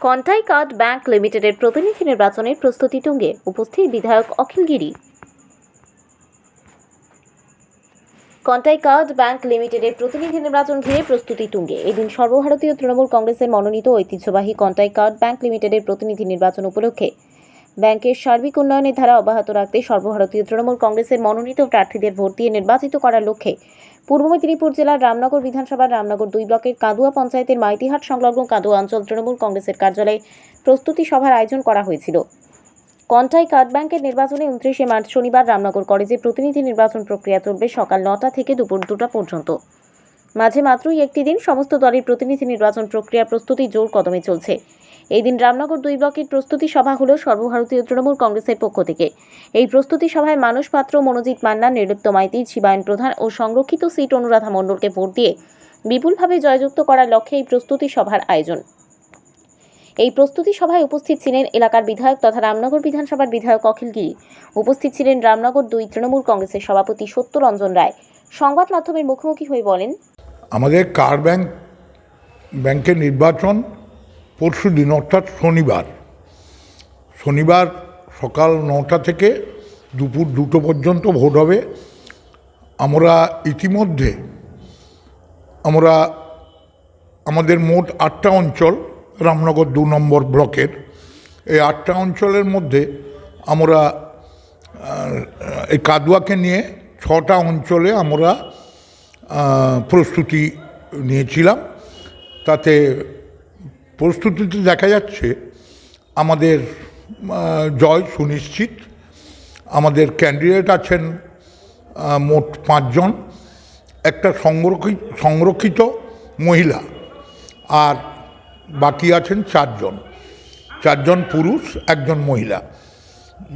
Contai card bank লিমিটেডের প্রতিনিধি নির্বাচনের প্রস্তুতি টুঙ্গে উপস্থিত বিধায়ক অখিল গিরি। কন্টাই কার্ড ব্যাংক লিমিটেডের প্রতিনিধি নির্বাচন ঘিরে প্রস্তুতি তুঙ্গে। এদিন সর্বভারতীয় তৃণমূল কংগ্রেসের মনোনীত ঐতিহ্যবাহী কন্টাই কার্ড ব্যাংক লিমিটেডের প্রতিনিধি নির্বাচন উপলক্ষে ব্যাংকের সার্বিক উন্নয়নের ধারা অব্যাহত রাখতে সর্বভারতীয় তৃণমূল কংগ্রেসের মনোনীত প্রার্থীদের ভোট দিয়ে নির্বাচিত করার লক্ষ্যে পূর্ব মেদিনীপুর জেলার রামনগর বিধানসভার রামনগর দুই ব্লকের কাদুয়া পঞ্চায়েতের মাইতিহাট সংলগ্ন কাদুয়া অঞ্চল তৃণমূল কংগ্রেসের কার্যালয়ে প্রস্তুতি সভার আয়োজন করা হয়েছিল। কন্টাই কার্ড ব্যাংকের নির্বাচনে উনত্রিশে মার্চ শনিবার রামনগর কলেজে প্রতিনিধি নির্বাচন প্রক্রিয়া চলবে সকাল নটা থেকে দুপুর দুটা পর্যন্ত। মাঝে মাত্রই একটি দিন সমস্ত দলের প্রতিনিধি নির্বাচন প্রক্রিয়া প্রস্তুতি জোর কদমে চলছে। এই দিন রামনগর দুই ব্লকের প্রস্তুতি সভা হলো সর্বভারতীয় তৃণমূল কংগ্রেসের পক্ষ থেকে। এই প্রস্তুতি সভায় মানস পাত্র, মনোজিৎ মান্না নির্লিপ্ত মাইতি, শিবায়ন প্রধান ও সংরক্ষিত সিট অনুরাধা মণ্ডলকে ভোট দিয়ে বিপুলভাবে জয়যুক্ত করার লক্ষ্যে এই প্রস্তুতি সভার আয়োজন। এই প্রস্তুতি সভায় উপস্থিত ছিলেন এলাকার বিধায়ক তথা রামনগর বিধানসভার বিধায়ক অখিল গিরি। উপস্থিত ছিলেন রামনগর দুই তৃণমূল কংগ্রেসের সভাপতি সত্যরঞ্জন রায়। সংবাদ মাধ্যমের মুখোমুখি হয়ে বলেন, আমাদের কার ব্যাংক, ব্যাংকের নির্বাচন পরশু দিন, অর্থাৎ শনিবার। শনিবার সকাল নটা থেকে দুপুর দুটো পর্যন্ত ভোট হবে। আমরা ইতিমধ্যে, আমরা আমাদের মোট আটটা অঞ্চল, রামনগর দু নম্বর ব্লকের, এই আটটা অঞ্চলের মধ্যে আমরা এই কাদুয়াকে নিয়ে ছটা অঞ্চলে আমরা প্রস্তুতি নিয়েছিলাম। তাতে প্রস্তুতিতে দেখা যাচ্ছে, আমাদের জয় সুনিশ্চিত। আমাদের ক্যান্ডিডেট আছেন মোট পাঁচজন। একটা সংরক্ষিত সংরক্ষিত মহিলা আর বাকি আছেন চারজন। চারজন পুরুষ, একজন মহিলা।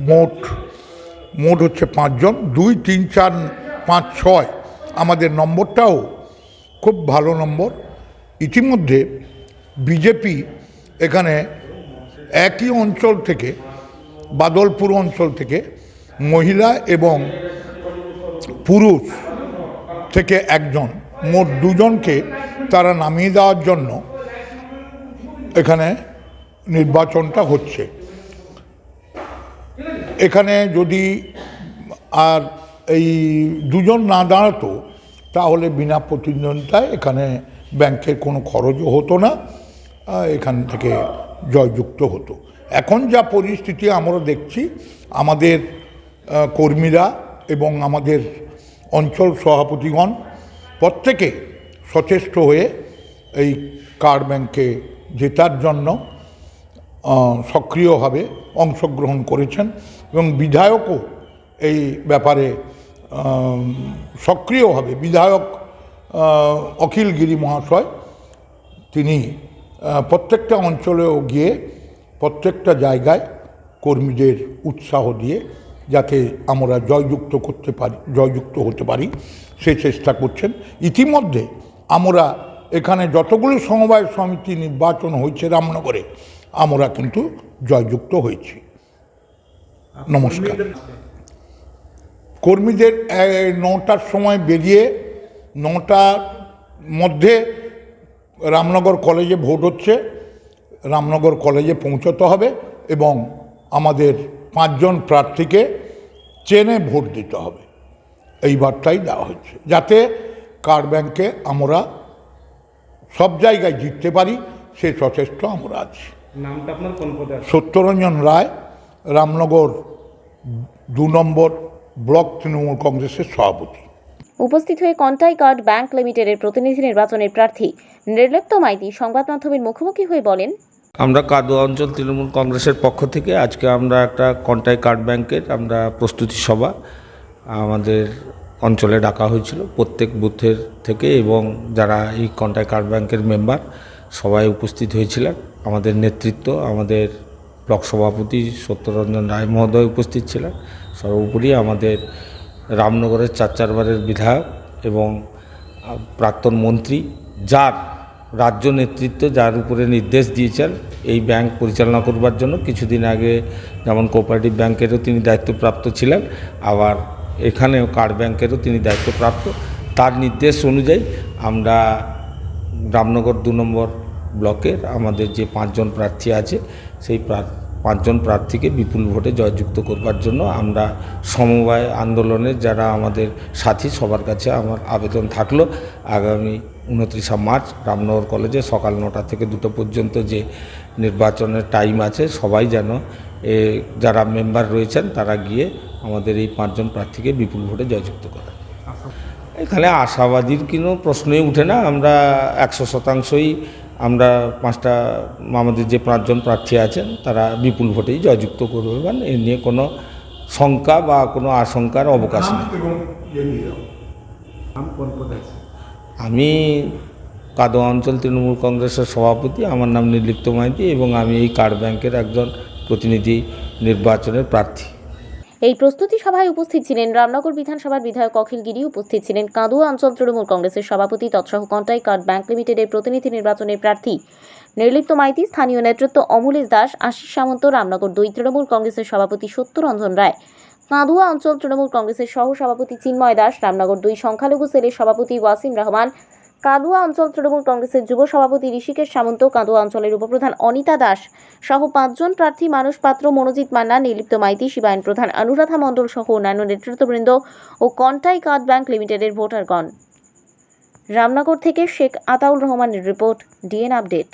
মোট মোট হচ্ছে পাঁচজন। দুই, তিন, চার, পাঁচ, ছয়। আমাদের নম্বরটাও খুব ভালো নম্বর। ইতিমধ্যে বিজেপি এখানে একই অঞ্চল থেকে, বাদলপুর অঞ্চল থেকে মহিলা এবং পুরুষ থেকে একজন, মোট দুজনকে তারা নামিয়ে দেওয়ার জন্য এখানে নির্বাচনটা হচ্ছে। এখানে যদি আর এই দুজন না দাঁড়াতো, তাহলে বিনা প্রতিদ্বন্দ্বিতায় এখানে ব্যাংকের কোনো খরচও হতো না। এখান থেকে জয়যুক্ত হতো। এখন যা পরিস্থিতি আমরা দেখছি আমাদের কর্মীরা এবং আমাদের অঞ্চল সভাপতিগণ প্রত্যেকে সচেষ্ট হয়ে এই কার ব্যাংকে জেতার জন্য সক্রিয়ভাবে অংশগ্রহণ করেছেন এবং বিধায়কও এই ব্যাপারে সক্রিয়ভাবে বিধায়ক আহ, অখিল গিরি মহাশয় তিনি প্রত্যেকটা অঞ্চলেও গিয়ে প্রত্যেকটা জায়গায় কর্মীদের উৎসাহ দিয়ে যাতে আমরা জয়যুক্ত করতে পারি, জয়যুক্ত হতে পারি, সে চেষ্টা করছেন। ইতিমধ্যে আমরা এখানে যতগুলো সমবায় সমিতি নির্বাচন হয়েছে রামনগরে, আমরা কিন্তু জয়যুক্ত হয়েছি। নমস্কার। কর্মীদের নটার সময় বেরিয়ে নটার মধ্যে রামনগর কলেজে ভোট হচ্ছে রামনগর কলেজে পৌঁছতে হবে এবং আমাদের পাঁচজন প্রার্থীকে চেনে ভোট দিতে হবে। এই বার্তাই দেওয়া হচ্ছে। যাতে কার ব্যাংকে আমরা সব জায়গায় জিততে পারি সে সচেষ্ট আমরা আছি। নামটা আপনার কোন পদে সত্যরঞ্জন রায় রামনগর দু নম্বর ব্লক তৃণমূল কংগ্রেসের সভাপতি। উপস্থিত হয়ে কন্টাই কার্ড ব্যাংক লিমিটেডের প্রতিনিধি নির্বাচনের প্রার্থী নির্লিপ্ত মাইতি সংবাদ মাধ্যমের মুখোমুখি হয়ে বলেন, আমরা কাদুয়া অঞ্চল তৃণমূল কংগ্রেসের পক্ষ থেকে আজকে আমরা একটা কন্টাই কার্ড ব্যাংকের আমরা প্রস্তুতি সভা আমাদের অঞ্চলে ডাকা হয়েছিল। প্রত্যেক বুথের থেকে এবং যারা এই কন্টাই কার্ড ব্যাংকের মেম্বার সবাই উপস্থিত হয়েছিলেন। আমাদের নেতৃত্ব, আমাদের ব্লক সভাপতি সত্যরঞ্জন রায় মহোদয় উপস্থিত ছিলেন। সর্বোপরি আমাদের রামনগরের চার চারবারের বিধায়ক এবং প্রাক্তন মন্ত্রী, যার রাজ্য নেতৃত্ব, যার উপরে নির্দেশ দিয়েছেন এই ব্যাংক পরিচালনা করবার জন্য। কিছুদিন আগে যেমন কোঅপারেটিভ ব্যাংকেরও তিনি দায়িত্বপ্রাপ্ত ছিলেন, আবার এখানেও কার্ড ব্যাংকেরও তিনি দায়িত্বপ্রাপ্ত। তার নির্দেশ অনুযায়ী আমরা রামনগর দু নম্বর ব্লকের আমাদের যে পাঁচজন প্রার্থী আছে, সেই প্রার- পাঁচজন প্রার্থীকে বিপুল ভোটে জয়যুক্ত করবার জন্য আমরা সমবায় আন্দোলনের যারা আমাদের সাথী সবার কাছে আমার আবেদন থাকল। আগামী উনত্রিশা মার্চ রামনগর কলেজে সকাল নটা থেকে দুটো পর্যন্ত যে নির্বাচনের টাইম আছে সবাই যেন এ, যারা মেম্বার রয়েছেন তারা গিয়ে আমাদের এই পাঁচজন প্রার্থীকে বিপুল ভোটে জয়যুক্ত করে এখানে আশাবাদীর কোনো প্রশ্নই উঠে না। আমরা একশো শতাংশই আমরা পাঁচটা আমাদের যে পাঁচজন প্রার্থী আছেন তারা বিপুল ভোটেই জয়যুক্ত করবে মানে এ নিয়ে কোনো শঙ্কা বা কোনো আশঙ্কার অবকাশ নেই। আমি কাদোয়া অঞ্চল তৃণমূল কংগ্রেসের সভাপতি আমার নাম নির্লিপ্ত মাইতি এবং আমি এই কার্ড ব্যাংকের একজন প্রতিনিধি নির্বাচনের প্রার্থী। এই প্রস্তুতি সভায় উপস্থিত ছিলেন রামনগর বিধানসভার বিধায়ক অখিল গিরি, উপস্থিত ছিলেন কাঁদুয়া অঞ্চল তৃণমূল কংগ্রেসের সভাপতি তৎসহ কন্টাই কার্ড ব্যাংক লিমিটেডের প্রতিনিধি নির্বাচনের প্রার্থী। নির্লিপ্ত মাইতি, স্থানীয় নেতৃত্ব অমলেশ দাস, আশিস সামন্ত, রামনগর দুই তৃণমূল কংগ্রেসের সভাপতি সত্যরঞ্জন রায়। কাঁদুয়া অঞ্চল তৃণমূল কংগ্রেসের সহ সভাপতি চিন্ময় দাস, রামনগর দুই সংখ্যালঘু সেলের সভাপতি ওয়াসিম রহমান কাদুয়া অঞ্চল তৃণমূল কংগ্রেসের যুব সভাপতি ঋষিকেশ সামন্ত, কাদুয়া অঞ্চলের উপপ্রধান অনিতা দাস সহ পাঁচজন প্রার্থী মানুষ পাত্র, মনোজিৎ মান্না, নির্লিপ্ত মাইতি, শিবায়ন প্রধান, অনুরাধা মণ্ডল সহ অন্যান্য নেতৃত্ববৃন্দ ও কন্টাই কাদ ব্যাংক লিমিটেডের ভোটারগণ। রামনগর থেকে শেখ আতাউল রহমানের রিপোর্ট, ডিএন আপডেট।